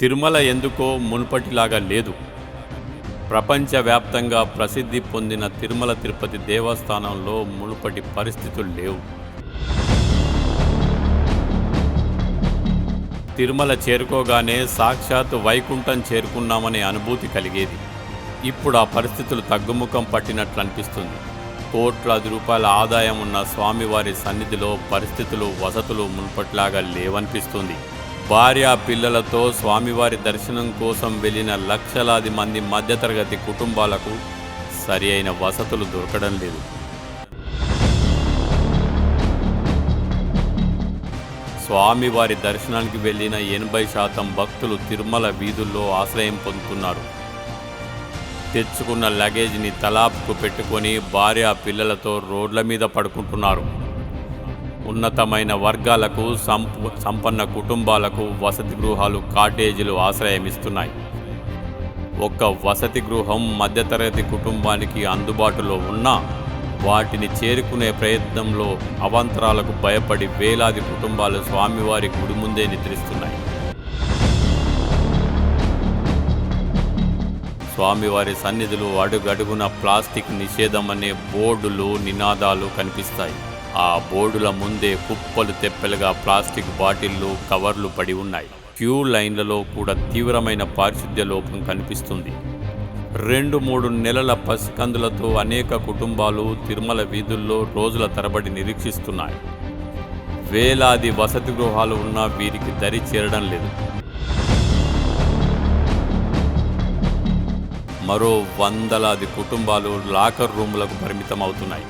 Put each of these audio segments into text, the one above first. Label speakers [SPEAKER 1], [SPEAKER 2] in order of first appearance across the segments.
[SPEAKER 1] తిరుమల ఎందుకో మునుపటిలాగా లేదు. ప్రపంచవ్యాప్తంగా ప్రసిద్ధి పొందిన తిరుమల తిరుపతి దేవస్థానంలో మునుపటి పరిస్థితులు లేవు. తిరుమల చేరుకోగానే సాక్షాత్ వైకుంఠం చేరుకున్నామనే అనుభూతి కలిగేది. ఇప్పుడు ఆ పరిస్థితులు తగ్గుముఖం పట్టినట్లు అనిపిస్తుంది కోట్లాది రూపాయల ఆదాయం ఉన్న స్వామివారి సన్నిధిలో పరిస్థితులు వసతులు మునుపట్లాగా లేవనిపిస్తుంది. భార్య పిల్లలతో స్వామివారి దర్శనం కోసం వెళ్ళిన లక్షలాది మంది మధ్యతరగతి కుటుంబాలకు సరి అయిన వసతులు దొరకడం లేదు. స్వామివారి దర్శనానికి వెళ్ళిన ఎనభై శాతం భక్తులు తిరుమల వీధుల్లో ఆశ్రయం పొందుతున్నారు. తెచ్చుకున్న లగేజ్ని తలాపుకు పెట్టుకొని భార్య పిల్లలతో రోడ్ల మీద పడుకుంటున్నారు. ఉన్నతమైన వర్గాలకు సంప సంపన్న కుటుంబాలకు వసతి గృహాలు కాటేజీలు ఆశ్రయమిస్తున్నాయి ఒక్క వసతి గృహం మధ్యతరగతి కుటుంబానికి అందుబాటులో ఉన్నా వాటిని చేరుకునే ప్రయత్నంలో అవాంతరాలకు భయపడి వేలాది కుటుంబాలు స్వామివారి గుడి ముందే నిద్రిస్తున్నాయి. స్వామివారి సన్నిధులు అడుగడుగున ప్లాస్టిక్ నిషేధం అనే బోర్డులు నినాదాలు కనిపిస్తాయి. ఆ బోర్డుల ముందే కుప్పలు తెప్పెలుగా ప్లాస్టిక్ బాటిళ్ళు కవర్లు పడి ఉన్నాయి. క్యూ లైన్లలో కూడా తీవ్రమైన పారిశుద్ధ్య లోపం కనిపిస్తుంది. రెండు మూడు నెలల పసికందులతో అనేక కుటుంబాలు తిరుమల వీధుల్లో రోజుల తరబడి నిరీక్షిస్తున్నాయి. వేలాది వసతి గృహాలు ఉన్నా వీరికి దరి చేరడం లేదు. మరో వందలాది కుటుంబాలు లాకర్ రూములకు పరిమితం అవుతున్నాయి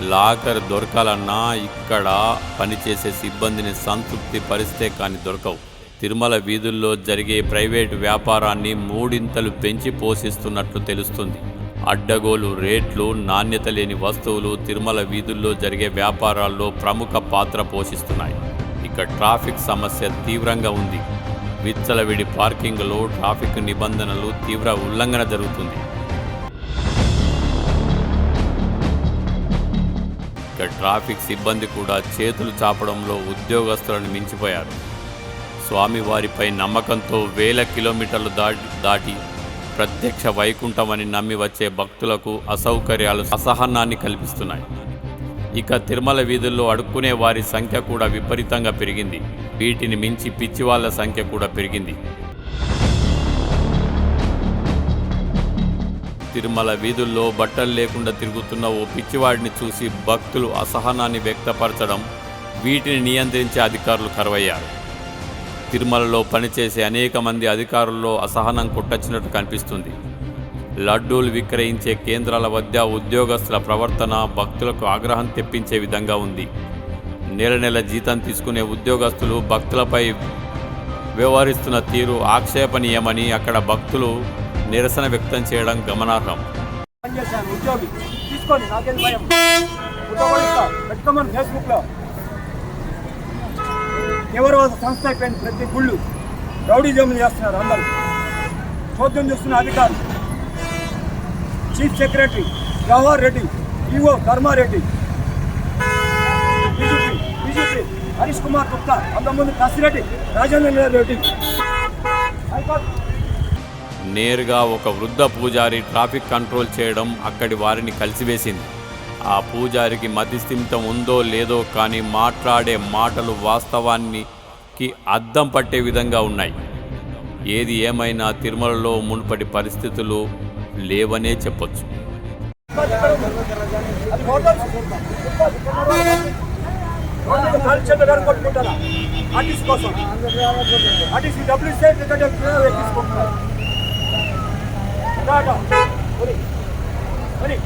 [SPEAKER 1] లాకర్ దొరకాలన్నా ఇక్కడ పనిచేసే సిబ్బందిని సంతృప్తి పరిస్తే కానీ దొరకవు. తిరుమల వీధుల్లో జరిగే ప్రైవేటు వ్యాపారాన్ని మూడింతలు పెంచి పోషిస్తున్నట్లు తెలుస్తుంది. అడ్డగోలు రేట్లు నాణ్యత లేని వస్తువులు తిరుమల వీధుల్లో జరిగే వ్యాపారాల్లో ప్రముఖ పాత్ర పోషిస్తున్నాయి. ఇక ట్రాఫిక్ సమస్య తీవ్రంగా ఉంది. విచ్చలవిడి పార్కింగ్లో ట్రాఫిక్ నిబంధనలు తీవ్ర ఉల్లంఘన జరుగుతుంది. ట్రాఫిక్ సిబ్బంది కూడా చేతులు చాపడంలో ఉద్యోగస్తులను మించిపోయారు. స్వామివారిపై నమ్మకంతో వేల కిలోమీటర్లు దాటి దాటి ప్రత్యక్ష వైకుంఠమని నమ్మి వచ్చే భక్తులకు అసౌకర్యాలు అసహనాన్ని కల్పిస్తున్నాయి. ఇక తిరుమల వీధుల్లో అడుక్కునే వారి సంఖ్య కూడా విపరీతంగా పెరిగింది. వీటిని మించి పిచ్చి వాళ్ళ సంఖ్య కూడా పెరిగింది. తిరుమల వీధుల్లో బట్టలు లేకుండా తిరుగుతున్న ఓ పిచ్చివాడిని చూసి భక్తులు అసహనాన్ని వ్యక్తపరచడం వీటిని నియంత్రించే అధికారులు కరువయ్యారు. తిరుమలలో పనిచేసే అనేక మంది అధికారుల్లో అసహనం కొట్టచ్చినట్టు కనిపిస్తుంది. లడ్డూలు విక్రయించే కేంద్రాల వద్ద ఉద్యోగస్తుల ప్రవర్తన భక్తులకు ఆగ్రహం తెప్పించే విధంగా ఉంది. నెల నెల జీతం తీసుకునే ఉద్యోగస్తులు భక్తులపై వ్యవహరిస్తున్న తీరు ఆక్షేపణీయమని అక్కడ భక్తులు నిరసన వ్యక్తం చేయడం గమనార్హం.
[SPEAKER 2] పనిచేశాను ఉద్యోగి. ఫేస్బుక్లో. తీవ్రవాద సంస్థ ప్రతి గుళ్ళు. రౌడీజం చేస్తున్నారు అందరూ. చోద్యం చేస్తున్న అధికారులు. Chief secretary Jawahar Reddy EO Dharma Reddy BJP BJP Harish Kumar Gupta అంతకుముందు కసిరెడ్డి రాజేంద్ర రెడ్డి. హైకోర్టు
[SPEAKER 1] నేరుగా ఒక వృద్ధ పూజారి ట్రాఫిక్ కంట్రోల్ చేయడం అక్కడి వారిని కలిసివేసింది. ఆ పూజారికి మతిస్థిమితం ఉందో లేదో కానీ మాట్లాడే మాటలు వాస్తవానికి అద్దం పట్టే విధంగా ఉన్నాయి. ఏది ఏమైనా తిరుమలలో మునుపటి పరిస్థితులు లేవనే చెప్పొచ్చు.
[SPEAKER 2] అది 抓住用力用力